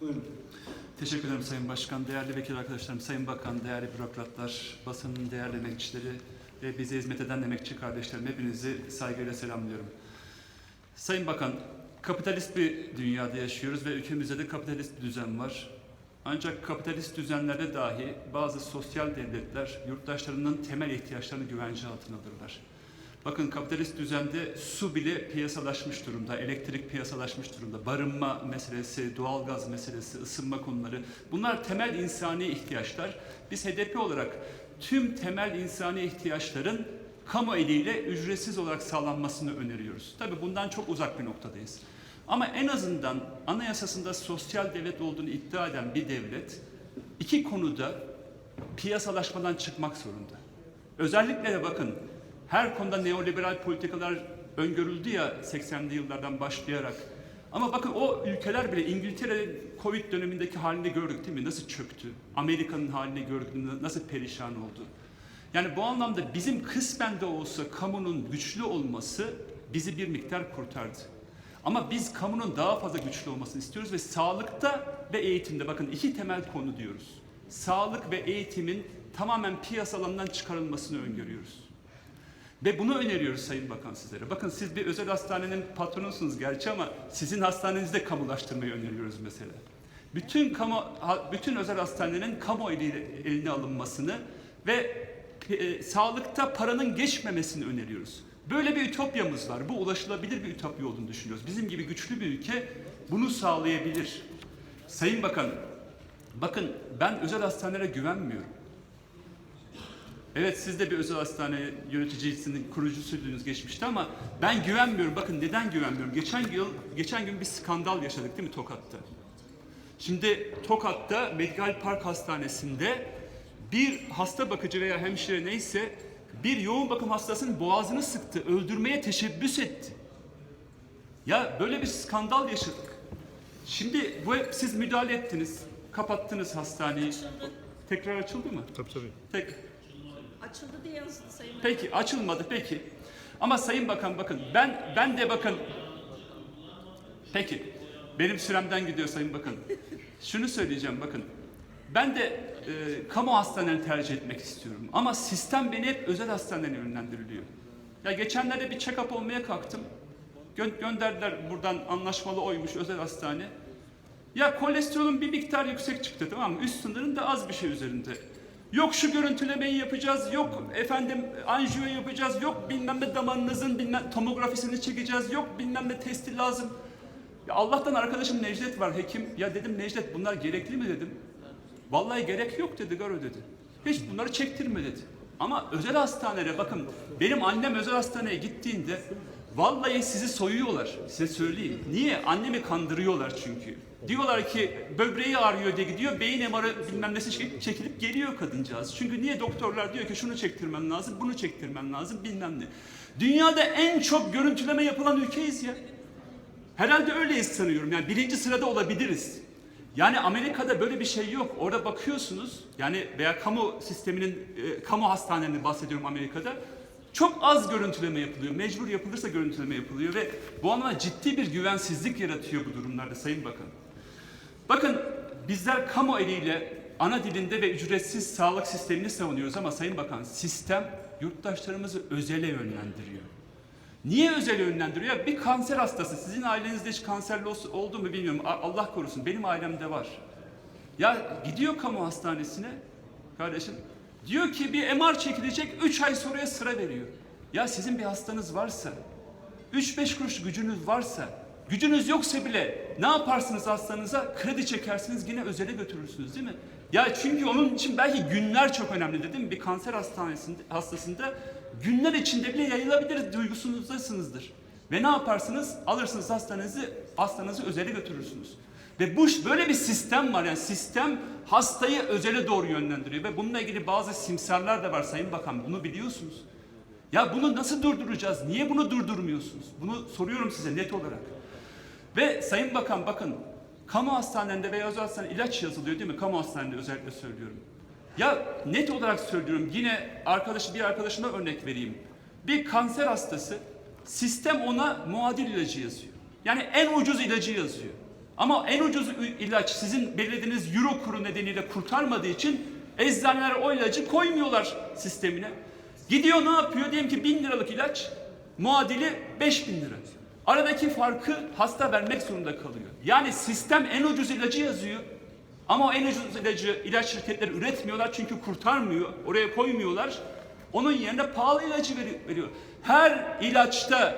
Buyurun. Teşekkür ederim Sayın Başkan, değerli vekil arkadaşlarım, Sayın Bakan, değerli bürokratlar, basının değerli emekçileri ve bize hizmet eden emekçi kardeşlerim hepinizi saygıyla selamlıyorum. Sayın Bakan, kapitalist bir dünyada yaşıyoruz ve ülkemizde de kapitalist bir düzen var. Ancak kapitalist düzenlerde dahi bazı sosyal devletler yurttaşlarının temel ihtiyaçlarını güvence altına alırlar. Bakın kapitalist düzende su bile piyasalaşmış durumda, elektrik piyasalaşmış durumda, barınma meselesi, doğalgaz meselesi, ısınma konuları bunlar temel insani ihtiyaçlar. Biz HDP olarak tüm temel insani ihtiyaçların kamu eliyle ücretsiz olarak sağlanmasını öneriyoruz. Tabii bundan çok uzak bir noktadayız. Ama en azından anayasasında sosyal devlet olduğunu iddia eden bir devlet iki konuda piyasalaşmadan çıkmak zorunda. Özellikle de bakın her konuda neoliberal politikalar öngörüldü ya 80'li yıllardan başlayarak. Ama bakın o ülkeler bile İngiltere Covid dönemindeki halini gördük değil mi? Nasıl çöktü? Amerika'nın halini gördük, nasıl perişan oldu? Yani bu anlamda bizim kısmen de olsa kamunun güçlü olması bizi bir miktar kurtardı. Ama biz kamunun daha fazla güçlü olmasını istiyoruz ve sağlıkta ve eğitimde bakın iki temel konu diyoruz. Sağlık ve eğitimin tamamen piyasa alanından çıkarılmasını öngörüyoruz. Ve bunu öneriyoruz Sayın Bakan sizlere. Bakın siz bir özel hastanenin patronusunuz gerçi ama sizin hastanenizde kamulaştırmayı öneriyoruz mesela. Bütün kamu bütün özel hastanenin kamu eliyle, eline alınmasını ve e, sağlıkta paranın geçmemesini öneriyoruz. Böyle bir ütopyamız var. Bu ulaşılabilir bir ütopya olduğunu düşünüyoruz. Bizim gibi güçlü bir ülke bunu sağlayabilir. Sayın Bakan, bakın ben özel hastanelere güvenmiyorum. Evet siz de bir özel hastane yöneticisinin kurucusuydunuz geçmişte ama ben güvenmiyorum. Bakın neden güvenmiyorum? Geçen yıl geçen gün bir skandal yaşadık değil mi Tokat'ta? Şimdi Tokat'ta Medical Park Hastanesi'nde bir hasta bakıcı veya hemşire neyse bir yoğun bakım hastasının boğazını sıktı, öldürmeye teşebbüs etti. Ya böyle bir skandal yaşadık. Şimdi bu hep siz müdahale ettiniz, kapattınız hastaneyi. Açıldı. Tekrar açıldı mı? Tabii tabii. Tek, Açıldı diye yazdı Sayın Bakan. Peki açılmadı peki. Ama Sayın Bakan bakın ben ben de bakın Peki benim süremden gidiyor Sayın Bakan. Şunu söyleyeceğim bakın. Ben de e, kamu hastanelerini tercih etmek istiyorum. Ama sistem beni hep özel hastanelere yönlendiriliyor. Ya geçenlerde bir check-up olmaya kalktım. Gö- gönderdiler buradan anlaşmalı oymuş özel hastane. Ya kolesterolün bir miktar yüksek çıktı tamam mı? Üst sınırın da az bir şey üzerinde. Yok şu görüntülemeyi yapacağız, yok efendim anjiyo yapacağız, yok bilmem ne damarınızın bilmem tomografisini çekeceğiz, yok bilmem ne testi lazım. Ya Allah'tan arkadaşım Necdet var hekim. Ya dedim Necdet bunlar gerekli mi dedim. Vallahi gerek yok dedi Garo dedi. Hiç bunları çektirme dedi. Ama özel hastanelere bakın benim annem özel hastaneye gittiğinde vallahi sizi soyuyorlar. Size söyleyeyim. Niye? Annemi kandırıyorlar çünkü. Diyorlar ki böbreği ağrıyor diye gidiyor. Beyin MR'ı bilmem nesi çekilip geliyor kadıncağız. Çünkü niye doktorlar diyor ki şunu çektirmem lazım, bunu çektirmem lazım bilmem ne. Dünyada en çok görüntüleme yapılan ülkeyiz ya. Herhalde öyleyiz sanıyorum. Yani birinci sırada olabiliriz. Yani Amerika'da böyle bir şey yok. Orada bakıyorsunuz yani veya kamu sisteminin, e, kamu hastanelerini bahsediyorum Amerika'da. Çok az görüntüleme yapılıyor. Mecbur yapılırsa görüntüleme yapılıyor ve bu anlamda ciddi bir güvensizlik yaratıyor bu durumlarda Sayın Bakan. Bakın bizler kamu eliyle ana dilinde ve ücretsiz sağlık sistemini savunuyoruz ama Sayın Bakan sistem yurttaşlarımızı özele yönlendiriyor. Niye özel yönlendiriyor? Bir kanser hastası, sizin ailenizde hiç kanserli ol- oldu mu bilmiyorum. Allah korusun, benim ailemde var. Ya gidiyor kamu hastanesine, kardeşim, diyor ki bir MR çekilecek, 3 ay sonraya sıra veriyor. Ya sizin bir hastanız varsa, 3-5 kuruş gücünüz varsa, gücünüz yoksa bile ne yaparsınız hastanıza? Kredi çekersiniz, yine özele götürürsünüz değil mi? Ya çünkü onun için belki günler çok önemli değil mi? Bir kanser hastanesinde, hastasında günler içinde bile yayılabilir duygusunuzdasınızdır. Ve ne yaparsınız? Alırsınız hastanenizi, hastanızı özele götürürsünüz. Ve bu böyle bir sistem var yani sistem hastayı özele doğru yönlendiriyor ve bununla ilgili bazı simsarlar da var Sayın Bakan bunu biliyorsunuz. Ya bunu nasıl durduracağız? Niye bunu durdurmuyorsunuz? Bunu soruyorum size net olarak. Ve Sayın Bakan bakın kamu hastanelerinde veya özel hastanede ilaç yazılıyor değil mi? Kamu hastanelerinde özellikle söylüyorum. Ya net olarak söylüyorum yine arkadaşı bir arkadaşıma örnek vereyim. Bir kanser hastası sistem ona muadil ilacı yazıyor. Yani en ucuz ilacı yazıyor. Ama en ucuz ilaç sizin belirlediğiniz euro kuru nedeniyle kurtarmadığı için eczaneler o ilacı koymuyorlar sistemine. Gidiyor ne yapıyor? Diyelim ki 1000 liralık ilaç muadili 5000 lira. Aradaki farkı hasta vermek zorunda kalıyor. Yani sistem en ucuz ilacı yazıyor. Ama o en ucuz ilacı ilaç şirketleri üretmiyorlar çünkü kurtarmıyor. Oraya koymuyorlar. Onun yerine pahalı ilacı veri- veriyor. Her ilaçta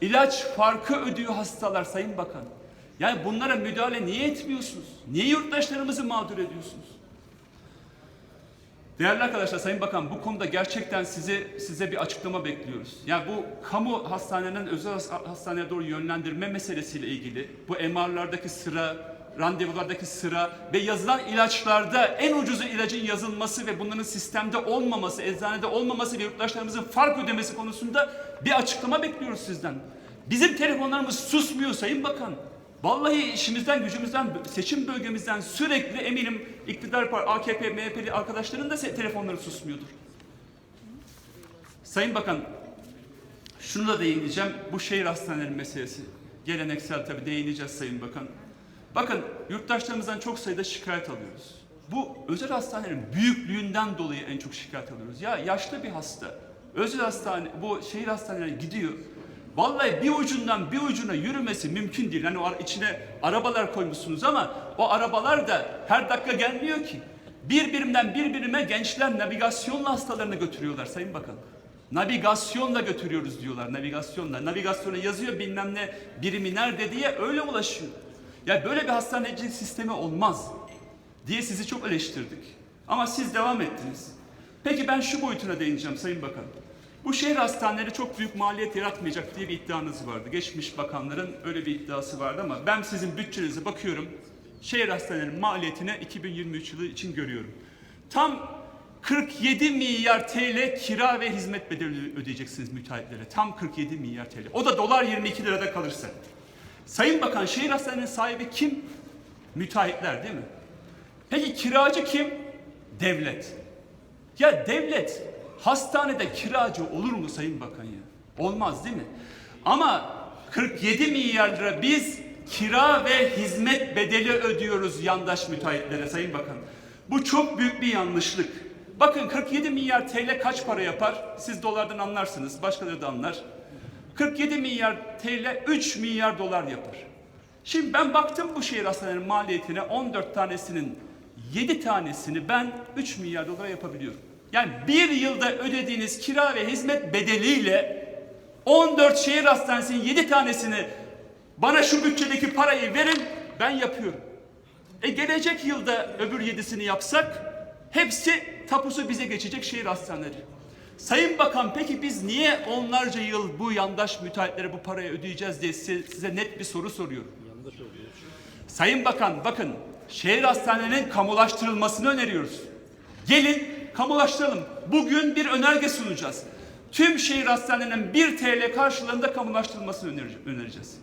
ilaç farkı ödüyor hastalar Sayın Bakan. Yani bunlara müdahale niye etmiyorsunuz? Niye yurttaşlarımızı mağdur ediyorsunuz? Değerli arkadaşlar, Sayın Bakan bu konuda gerçekten size size bir açıklama bekliyoruz. Yani bu kamu hastanelerinin özel has- hastaneye doğru yönlendirme meselesiyle ilgili bu MR'lardaki sıra, randevulardaki sıra ve yazılan ilaçlarda en ucuzu ilacın yazılması ve bunların sistemde olmaması, eczanede olmaması ve yurttaşlarımızın fark ödemesi konusunda bir açıklama bekliyoruz sizden. Bizim telefonlarımız susmuyor Sayın Bakan. Vallahi işimizden, gücümüzden, seçim bölgemizden sürekli eminim iktidar AKP, MHP'li arkadaşların da telefonları susmuyordur. Sayın Bakan, şunu da değineceğim. Bu şehir hastaneleri meselesi. Geleneksel tabii değineceğiz Sayın Bakan. Bakın yurttaşlarımızdan çok sayıda şikayet alıyoruz. Bu özel hastanelerin büyüklüğünden dolayı en çok şikayet alıyoruz. Ya yaşlı bir hasta özel hastane, bu şehir hastanelerine gidiyor. Vallahi bir ucundan bir ucuna yürümesi mümkün değil. Hani o içine arabalar koymuşsunuz ama o arabalar da her dakika gelmiyor ki. Bir birimden bir birime gençler navigasyonla hastalarını götürüyorlar Sayın Bakan. Navigasyonla götürüyoruz diyorlar navigasyonla. Navigasyona yazıyor bilmem ne birimi nerede diye öyle ulaşıyor. Ya böyle bir hastanecilik sistemi olmaz diye sizi çok eleştirdik. Ama siz devam ettiniz. Peki ben şu boyutuna değineceğim Sayın Bakan. Bu şehir hastaneleri çok büyük maliyet yaratmayacak diye bir iddianız vardı. Geçmiş bakanların öyle bir iddiası vardı ama ben sizin bütçenize bakıyorum. Şehir hastanelerinin maliyetine 2023 yılı için görüyorum. Tam 47 milyar TL kira ve hizmet bedeli ödeyeceksiniz müteahhitlere. Tam 47 milyar TL. O da dolar 22 lirada kalırsa. Sayın Bakan şehir hastanenin sahibi kim? Müteahhitler değil mi? Peki kiracı kim? Devlet. Ya devlet hastanede kiracı olur mu Sayın Bakan ya? Olmaz değil mi? Ama 47 milyar lira biz kira ve hizmet bedeli ödüyoruz yandaş müteahhitlere Sayın Bakan. Bu çok büyük bir yanlışlık. Bakın 47 milyar TL kaç para yapar? Siz dolardan anlarsınız, başkaları da anlar. 47 milyar TL 3 milyar dolar yapar. Şimdi ben baktım bu şehir hastanelerinin maliyetine 14 tanesinin 7 tanesini ben 3 milyar dolara yapabiliyorum. Yani bir yılda ödediğiniz kira ve hizmet bedeliyle 14 şehir hastanesinin 7 tanesini bana şu bütçedeki parayı verin ben yapıyorum. E gelecek yılda öbür yedisini yapsak hepsi tapusu bize geçecek şehir hastaneleri. Sayın Bakan peki biz niye onlarca yıl bu yandaş müteahhitlere bu parayı ödeyeceğiz diye size, size net bir soru soruyorum. Sayın Bakan bakın şehir hastanelerinin kamulaştırılmasını öneriyoruz. Gelin kamulaştıralım. Bugün bir önerge sunacağız. Tüm şehir hastanelerinin 1 TL karşılığında kamulaştırılmasını önereceğiz.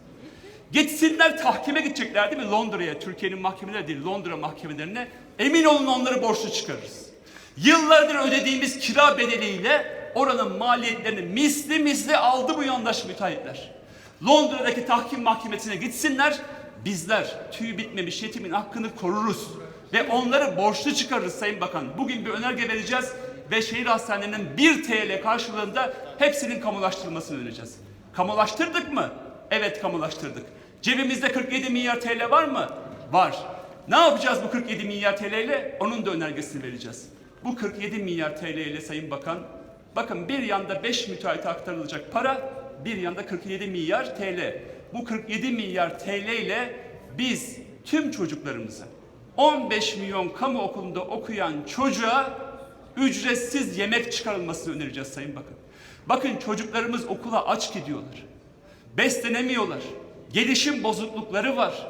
Gitsinler tahkime gidecekler değil mi Londra'ya, Türkiye'nin mahkemeleri değil Londra mahkemelerine. Emin olun onları borçlu çıkarırız. Yıllardır ödediğimiz kira bedeliyle oranın maliyetlerini misli misli aldı bu yandaş müteahhitler. Londra'daki tahkim mahkemesine gitsinler, bizler tüy bitmemiş yetimin hakkını koruruz. Ve onları borçlu çıkarırız Sayın Bakan. Bugün bir önerge vereceğiz ve şehir hastanelerinin 1 TL karşılığında hepsinin kamulaştırılmasını önereceğiz. Kamulaştırdık mı? Evet kamulaştırdık. Cebimizde 47 milyar TL var mı? Var. Ne yapacağız bu 47 milyar TL ile? Onun da önergesini vereceğiz. Bu 47 milyar TL ile Sayın Bakan, bakın bir yanda 5 müteahhite aktarılacak para, bir yanda 47 milyar TL. Bu 47 milyar TL ile biz tüm çocuklarımıza 15 milyon kamu okulunda okuyan çocuğa ücretsiz yemek çıkarılmasını önereceğiz Sayın Bakan. Bakın çocuklarımız okula aç gidiyorlar. Beslenemiyorlar. Gelişim bozuklukları var.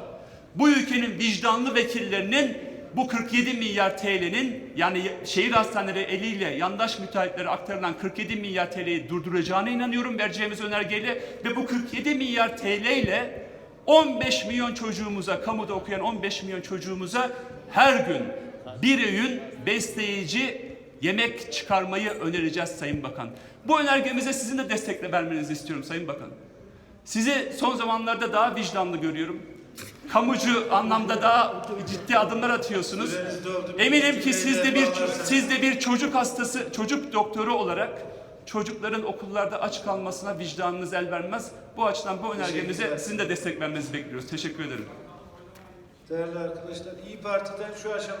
Bu ülkenin vicdanlı vekillerinin bu 47 milyar TL'nin yani şehir hastaneleri eliyle yandaş müteahhitlere aktarılan 47 milyar TL'yi durduracağına inanıyorum vereceğimiz önergeyle ve bu 47 milyar TL ile 15 milyon çocuğumuza, kamuda okuyan 15 milyon çocuğumuza her gün bir öğün besleyici yemek çıkarmayı önereceğiz Sayın Bakan. Bu önergemize sizin de destekle vermenizi istiyorum Sayın Bakan. Sizi son zamanlarda daha vicdanlı görüyorum. kamucu anlamda daha ciddi adımlar atıyorsunuz. Eminim ki siz de bir siz de bir çocuk hastası, çocuk doktoru olarak çocukların okullarda aç kalmasına vicdanınız el vermez. Bu açıdan bu Teşekkürler. sizin de destek vermenizi bekliyoruz. Teşekkür ederim. Değerli arkadaşlar, İyi Parti'den şu aşamada